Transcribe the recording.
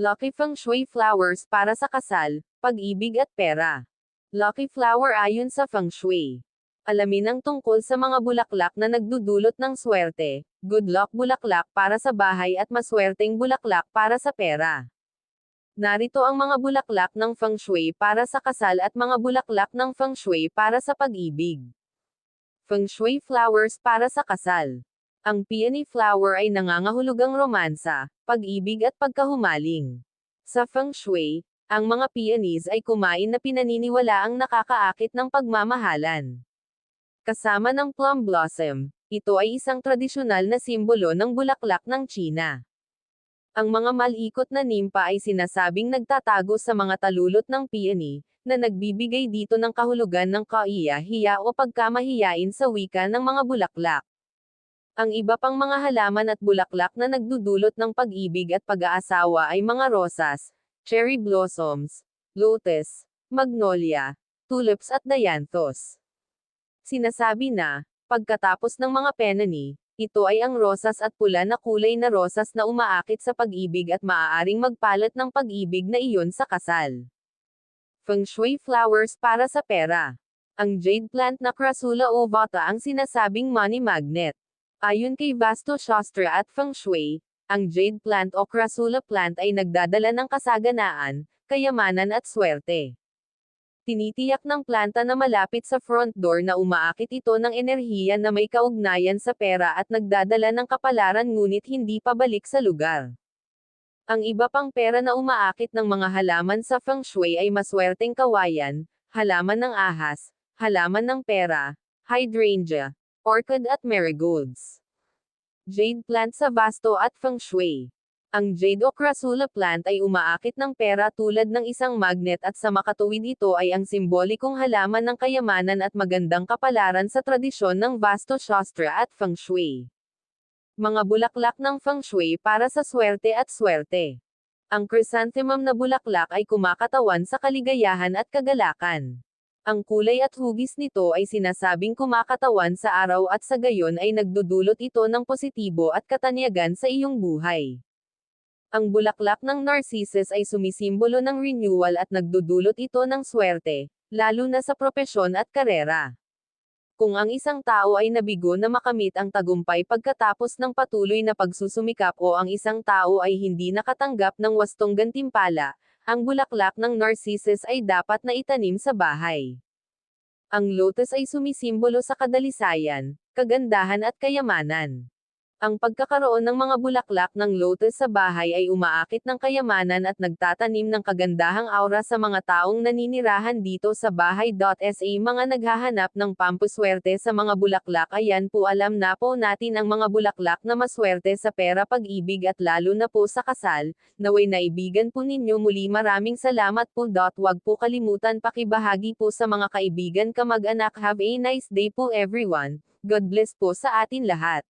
Lucky Feng Shui Flowers para sa kasal, pag-ibig at pera. Lucky Flower ayon sa Feng Shui. Alamin ang tungkol sa mga bulaklak na nagdudulot ng swerte, good luck bulaklak para sa bahay at maswerteng bulaklak para sa pera. Narito ang mga bulaklak ng Feng Shui para sa kasal at mga bulaklak ng Feng Shui para sa pag-ibig. Feng Shui Flowers para sa kasal. Ang peony flower ay nangangahulugang romansa, pag-ibig at pagkahumaling. Sa Feng Shui, ang mga peonies ay kumain na pinaniniwala ang nakakaakit ng pagmamahalan. Kasama ng plum blossom, ito ay isang tradisyonal na simbolo ng bulaklak ng China. Ang mga malikot na nimpa ay sinasabing nagtatago sa mga talulot ng peony, na nagbibigay dito ng kahulugan ng kaiya-hiya o pagkamahiyain sa wika ng mga bulaklak. Ang iba pang mga halaman at bulaklak na nagdudulot ng pag-ibig at pag-aasawa ay mga rosas, cherry blossoms, lotus, magnolia, tulips at dianthus. Sinasabi na, pagkatapos ng mga penani, ito ay ang rosas at pula na kulay na rosas na umaakit sa pag-ibig at maaaring magpalat ng pag-ibig na iyon sa kasal. Feng Shui flowers para sa pera. Ang jade plant na Crassula ovata ang sinasabing money magnet. Ayon kay Vasto Shastra at Feng Shui, ang jade plant o Crassula plant ay nagdadala ng kasaganaan, kayamanan at swerte. Tinitiyak ng planta na malapit sa front door na umaakit ito ng enerhiya na may kaugnayan sa pera at nagdadala ng kapalaran ngunit hindi pabalik sa lugar. Ang iba pang pera na umaakit ng mga halaman sa feng shui ay maswerteng kawayan, halaman ng ahas, halaman ng pera, hydrangea, orchid at marigolds. Jade plant sa vasto at feng shui. Ang jade o crassula plant ay umaakit ng pera tulad ng isang magnet at sa makatuwid ito ay ang simbolikong halaman ng kayamanan at magandang kapalaran sa tradisyon ng Vasto Shastra at Feng Shui. Mga bulaklak ng Feng Shui para sa swerte at swerte. Ang chrysanthemum na bulaklak ay kumakatawan sa kaligayahan at kagalakan. Ang kulay at hugis nito ay sinasabing kumakatawan sa araw at sa gayon ay nagdudulot ito ng positibo at katanyagan sa iyong buhay. Ang bulaklak ng narcissus ay sumisimbolo ng renewal at nagdudulot ito ng swerte, lalo na sa propesyon at karera. Kung ang isang tao ay nabigo na makamit ang tagumpay pagkatapos ng patuloy na pagsusumikap o ang isang tao ay hindi nakatanggap ng wastong gantimpala, ang bulaklak ng narcissus ay dapat na itanim sa bahay. Ang lotus ay sumisimbolo sa kadalisayan, kagandahan at kayamanan. Ang pagkakaroon ng mga bulaklak ng lotus sa bahay ay umaakit ng kayamanan at nagtatanim ng kagandahang aura sa mga taong naninirahan dito sa bahay.sa mga naghahanap ng pampuswerte sa mga bulaklak. Ayan po alam na po natin ang mga bulaklak na maswerte sa pera pag-ibig at lalo na po sa kasal, naway naibigan po ninyo muli maraming salamat po. Wag po kalimutan pakibahagi po sa mga kaibigan kamag-anak. Have a nice day po everyone, God bless po sa atin lahat.